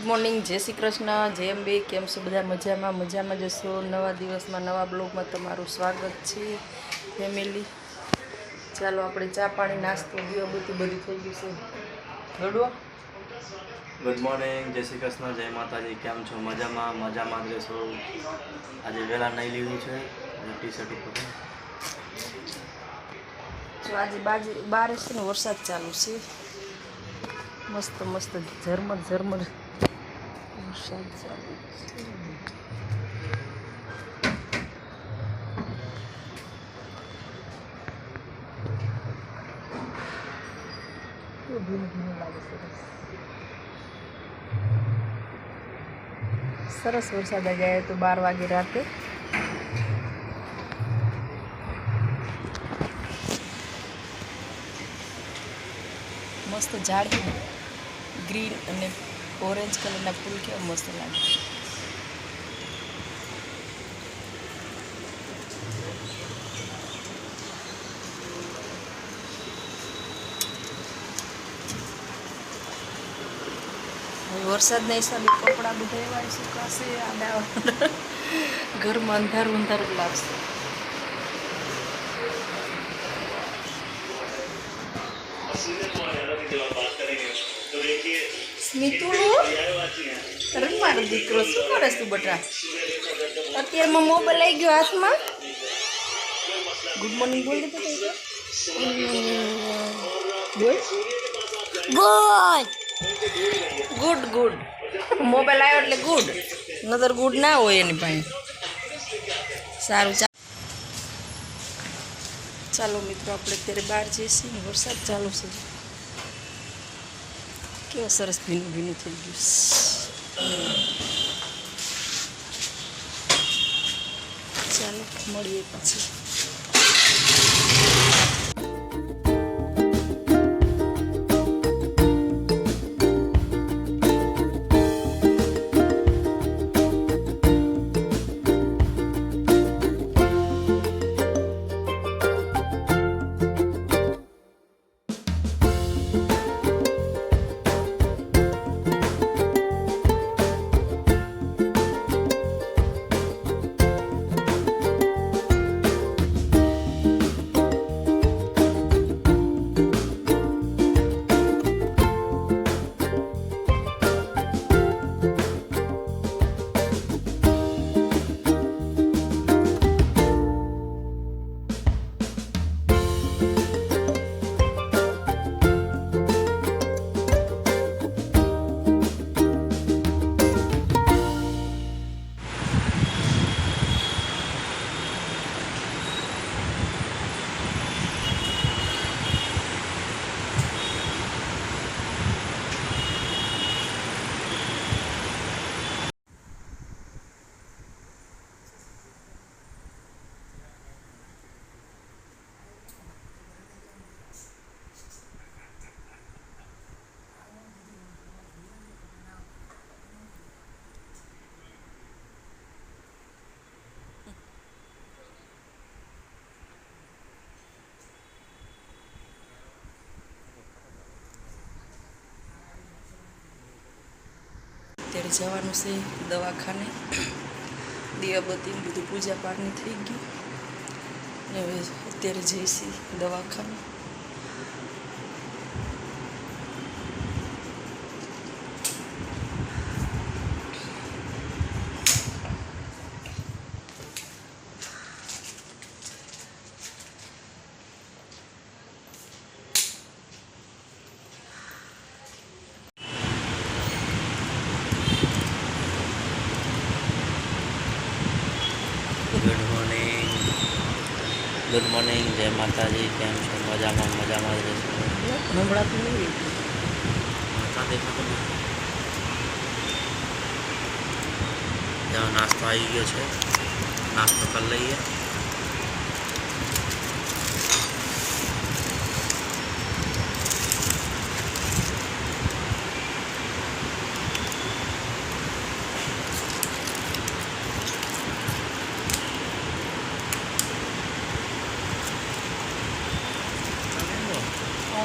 Good morning જય શ્રી કૃષ્ણ. જય અંબે કેમ છો? બધા મજામાં? મજામાં જશો નવા દિવસમાં નવા બ્લોગમાં તમારું સ્વાગત છે ફેમિલી ચાલો આપણે ચા પાણી નાસ્તો ગયો બધું બધું થઈ ગયું છે. ગડવો ગુડ મોર્નિંગ જય શ્રી કૃષ્ણ જય માતાજી. કેમ છો? મજામાં? મજામાં જ રહેશો આજે વહેલા નહીં લીધું છે અને ટી શર્ટ ઉપર જો આજે બાજુ બાર છે ને વરસાદ ચાલુ છે. મસ્ત મસ્ત ઝરમર ઝરમર. વરસાદ ચાલુ સરસ વરસાદ આજે જાય તો બાર વાગે રાતે. મસ્ત ઝાડ ગ્રીન અને ઓરેન્જ કલરના ફૂલ કેવા મસ્ત લાગે હવે વરસાદના હિસાબે કપડાં બધા એવા સુકાશે આડા ઘરમાં અંધારું અંધારું લાગશે. સ્મિતુનું અરે મારો દીકરો શું કરે તું બટા? અત્યારમાં મોબાઈલ આવી ગયો હાથમાં. ગુડ મોર્નિંગ બોલ. બોલ. ગુડ ગુડ ગુડ મોબાઈલ આવ્યો એટલે ગુડ નતર ગુડ ના હોય એની પાસે. સારું ચાલો ચાલો મિત્રો આપણે અત્યારે બહાર જઈશું વરસાદ ચાલુ છે. કેવું સરસ ભીનું ભીનું થઈ ગયું ચાલો મળીએ પછી અત્યારે જવાનું છે દવાખાને. દીવાબત્તી બધું પૂજા પાઠની થઈ ગયું. ને હવે અત્યારે જઈશી દવાખાને. ગુડ મોર્નિંગ ગુડ મોર્નિંગ જય માતાજી કેમ છો? મજામાં મજામાં જ રહેશો? નાસ્તો આવી ગયો છે. નાસ્તો કરી લઈએ.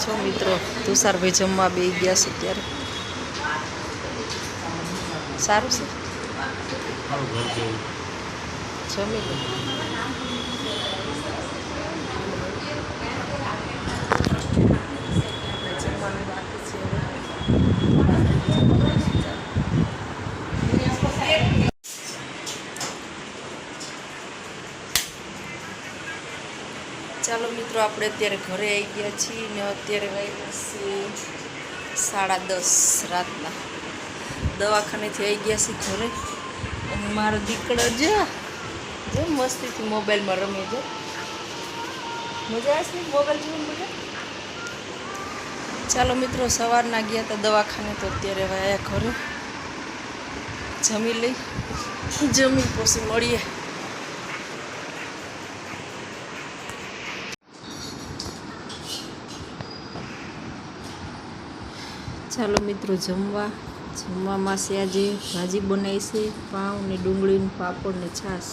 છો મિત્રો? તુષારભાઈ જમવા બે ગયા છે ત્યારે. સારું છે? જમી લો. ચાલો મિત્રો, આપણે અત્યારે ઘરે આવી ગયા છીએ ને અત્યારે વાગ્યા છે સાડા દસ રાતના. દવાખાનેથી આવી ગયા છીએ ઘરે અને મારો દીકરો જો જો મસ્તીથી મોબાઈલમાં રમે જો મજા આવે છે મોબાઈલ જોઈને બધા? ચાલો મિત્રો, સવારના ગયા હતા દવાખાને તો અત્યારે હવે ઘરે. જમી લઈ. જમી પછી મળીએ. ચાલો મિત્રો, જમવા. જમવામાં છે આજે ભાજી બનાવી છે પાઉં ને ડુંગળીનું પાપડ ને છાશ.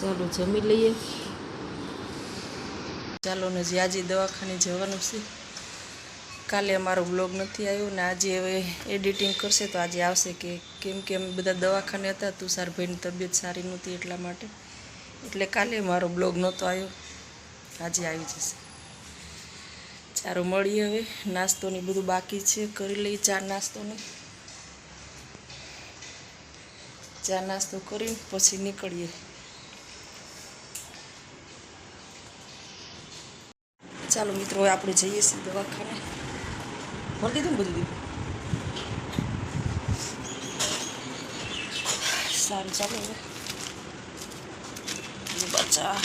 ચાલો જમી લઈએ. ચાલો ને આજે દવાખાને જવાનું છે. કાલે અમારો બ્લોગ નથી આવ્યો ને આજે હવે એડિટિંગ કરશે તો આજે આવશે કે કેમ કે અમે બધા દવાખાને હતા તુષારભાઈની તબિયત સારી નહોતી એટલા માટે. એટલે કાલે મારો બ્લોગ નહોતો આવ્યો. આજે આવી જશે. ચાલો મળીએ હવે. નાસ્તોની બધું બાકી છે. કરી લઈએ ચા નાસ્તોની. ચા નાસ્તો કરીને પછી નીકળીએ. ચાલો મિત્રો, હવે આપણે જઈએ છીએ દવાખાને. ભરી દીધું ને બધું? સારું, ચાલો હવે. બચા.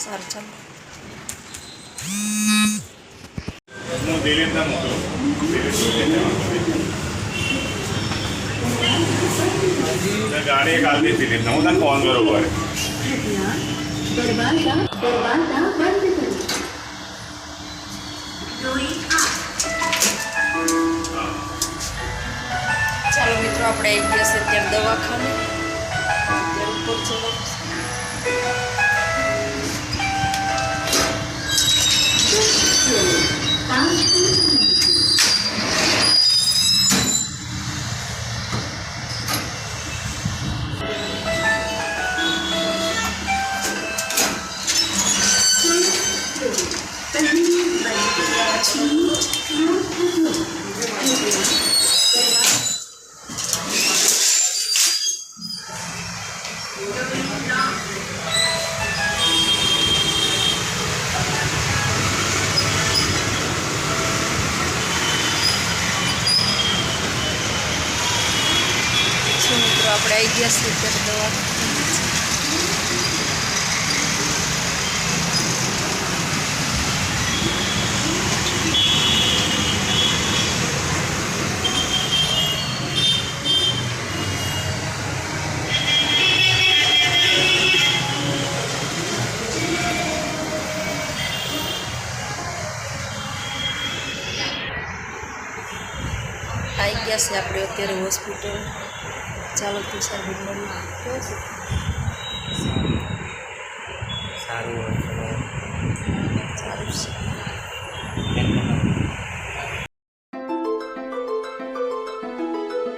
સારું ચાલો હું દિલીપને મોકલું દિલીપ ગાડી એક આવતી દિલીપને હું તને ફોન કરું પડે दरवाजा दरवाजा बंद करें रोई ચાલો મિત્રો આપણે આવી ગયા છે ત્યાં દવાખાને અત્યારે ઉપર જવાનું છે. શું મિત્રો આપણે આવી ગયા છીએ અત્યારે દવાખાને આવી ગયા છે આપણે અત્યારે હોસ્પિટલ ચાલો તુષાર ભગવાનમાં કેવો છે સારું સારું છે.